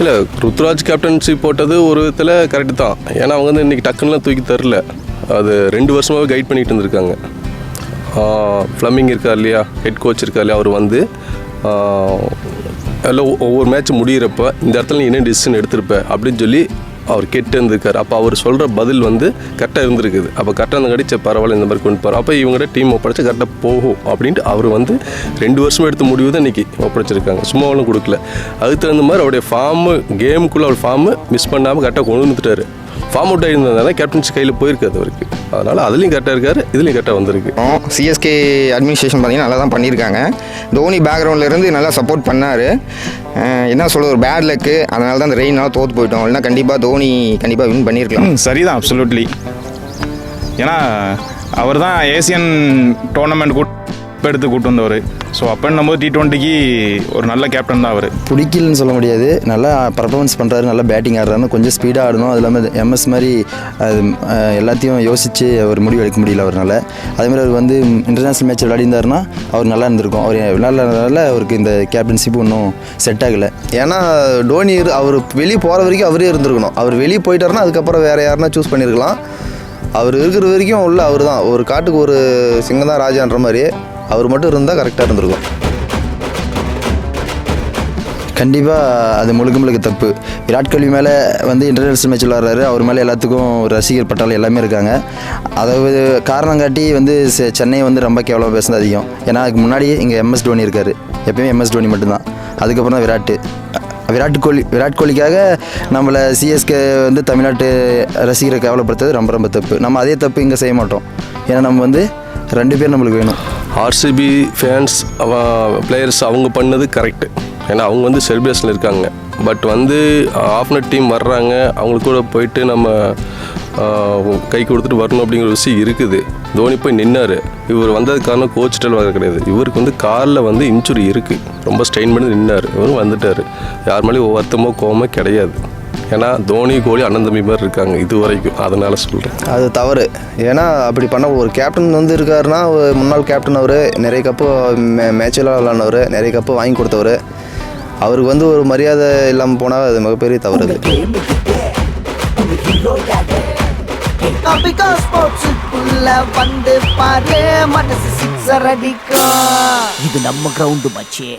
இல்லை ருத்ராஜ் கேப்டன்சி போட்டது ஒரு விதத்தில் கரெக்டு தான். ஏன்னா அவங்க வந்து இன்றைக்கி டக்குன்னுலாம் தூக்கி தரல. அது ரெண்டு வருஷமாகவே கைட் பண்ணிட்டு இருந்திருக்காங்க. ஃப்ளம்மிங் இருக்கா இல்லையா? ஹெட் கோச் இருக்கா இல்லையா? அவர் வந்து எல்லாம் ஒ- ஒவ்வொரு மேட்ச் முடியிறப்ப இந்த இடத்துல நீ என்ன டிசிஷன் எடுத்திருப்ப? அப்படின்னு சொல்லி அவர் கெட்டு இருந்திருக்காரு. அப்போ அவர் சொல்கிற பதில் வந்து கரெக்டாக இருந்திருக்குது. அப்போ கரெக்டாக இருந்த கடிச்ச பரவாயில்ல இந்த மாதிரி கொண்டு போகிறோம் அப்போ இவங்கள்ட்ட டீம் ஒப்படைச்சு கரெக்டாக போகும் அப்படின்ட்டு அவர் வந்து ரெண்டு வருஷம் எடுத்து முடிவு தான் இன்றைக்கி ஒப்படைச்சிருக்காங்க. சும்மாவெல்லாம் கொடுக்கல. அதுக்கு தகுந்த மாதிரி அவருடைய ஃபார்மு கேமுக்குள்ளே அவர் ஃபார்மு மிஸ் பண்ணாமல் கரெக்டாக கொண்டு வந்துட்டார். ஃபார்ம் அவுட் ஆகியிருந்ததுனால கேப்டன்சி கையில் போயிருக்காது அவருக்கு அதனால் அதுலேயும் கரெக்டாக இருக்காரு இதுலேயும் கரெக்டாக வந்திருக்கு. சிஎஸ்கே அட்மினிஸ்ட்ரேஷன் பார்த்தீங்கன்னா நல்லா தான் பண்ணியிருக்காங்க. தோனி பேக்ரவுண்டில் இருந்து நல்லா சப்போர்ட் பண்ணார். என்ன சொல்கிறது ஒரு பேட் லக்கு அதனால தான் அந்த ரெயினால தோற்று போயிட்டோம். இல்லைனா கண்டிப்பாக தோனி கண்டிப்பாக வின் பண்ணியிருக்கலாம் ம் சரிதான் அப்சல்யூட்லி ஏன்னா அவர் தான் ஏசியன் டோர்னமெண்ட் கூட் எடுத்து கூட்டு வந்தவர். ஸோ அப்போன்னும் போது டி டுவெண்ட்டிக்கு ஒரு நல்ல கேப்டன் தான் அவர். பிடிக்கலன்னு சொல்ல முடியாது. நல்லா பர்ஃபார்மன்ஸ் பண்ணுறாரு நல்லா பேட்டிங் ஆடுறாரு கொஞ்சம் ஸ்பீடாக ஆடணும். அது இல்லாமல் எம்எஸ் மாதிரி அது எல்லாத்தையும் யோசித்து அவர் முடிவு எடுக்க முடியல அவரால் அதேமாதிரி அவர் வந்து இன்டர்நேஷ்னல் மேட்ச் விளையாடிருந்தாருன்னா அவர் நல்லா இருந்திருக்கும். அவர் விளையாடுறதுனால அவருக்கு இந்த கேப்டன்ஷிப் ஒன்றும் செட் ஆகலை. ஏன்னா டோனி அவர் வெளியே போகிற வரைக்கும் அவரே இருந்திருக்கணும். அவர் வெளியே போயிட்டாருன்னா அதுக்கப்புறம் வேறு யாருன்னா சூஸ் பண்ணியிருக்கலாம் அவர் இருக்கிற வரைக்கும் உள்ள அவர் தான் ஒரு காட்டுக்கு ஒரு சிங்கம் தான் ராஜான்ற மாதிரி. அவர் மட்டும் இருந்தால் கரெக்டாக இருந்திருக்கும். கண்டிப்பாக அது முழுக்க முழுக்க தப்பு. விராட் கோலி மேலே வந்து இன்டர்நேஷனல் மேட்ச் விளாட்றாரு அவர் மேலே எல்லாத்துக்கும் ரசிகர் பட்டாளம் எல்லாமே இருக்காங்க. அதாவது காரணம் காட்டி வந்து செ- சென்னை வந்து ரொம்ப கேவலமாக பேசுனது அதிகம். ஏன்னா அதுக்கு முன்னாடி இங்கே எம்எஸ் தோனி இருக்கார். எப்பயுமே எம்எஸ் தோனி மட்டும்தான். அதுக்கப்புறம் தான் விராட் விராட் கோலி விராட் கோலிக்காக நம்மளை சிஎஸ்கே வந்து தமிழ்நாட்டு ரசிகரை கேவலப்படுத்துறது ரொம்ப ரொம்ப தப்பு. நம்ம அதே தப்பு இங்கே செய்ய மாட்டோம். ஏன்னா நம்ம வந்து ரெண்டு பேர் நம்மளுக்கு வேணும். ஆர்சிபி ஃபேன்ஸ் பிளேயர்ஸ் அவங்க பண்ணது கரெக்டு ஏன்னா அவங்க வந்து செலிப்ரேஷனில் இருக்காங்க. பட் வந்து ஆஃப்னர் டீம் வர்றாங்க. அவங்களுக்கு கூட போயிட்டு நம்ம கை கொடுத்துட்டு வரணும் அப்படிங்கிற விஷயம் இருக்குது. தோனி போய் நின்னார். இவர் வந்தது காரணம் கோச் வர கிடையாது. இவருக்கு வந்து காலில் வந்து இன்ஜுரி இருக்குது ரொம்ப ஸ்ட்ரெயின் பண்ணி நின்னார். இவரும் வந்துட்டார். யார் மேலேயும் ஒவ்வொருத்தமோ கோவமோ கிடையாது. ஏன்னா தோனி கோலி அண்ணன் தம்பி மாதிரி இருக்காங்க இது வரைக்கும் அதனால சொல்கிறேன் அது தவறு. ஏன்னா அப்படி பண்ண ஒரு கேப்டன் வந்து இருக்காருன்னா ஒரு முன்னாள் கேப்டன் அவர் நிறைய கப்பு மே மேட்செல்லாம் விளாண்டவர் நிறைய கப்பு வாங்கி கொடுத்தவர். அவருக்கு வந்து ஒரு மரியாதை இல்லாமல் போனால் அது மிகப்பெரிய தவறு அது. பிகாஸ் ஸ்போர்ட்ஸுக்குள்ள வந்து பாரு மனசு சிக்ஸர் அடிக்கும். இது நம்ம கிரவுண்டு மச்சே.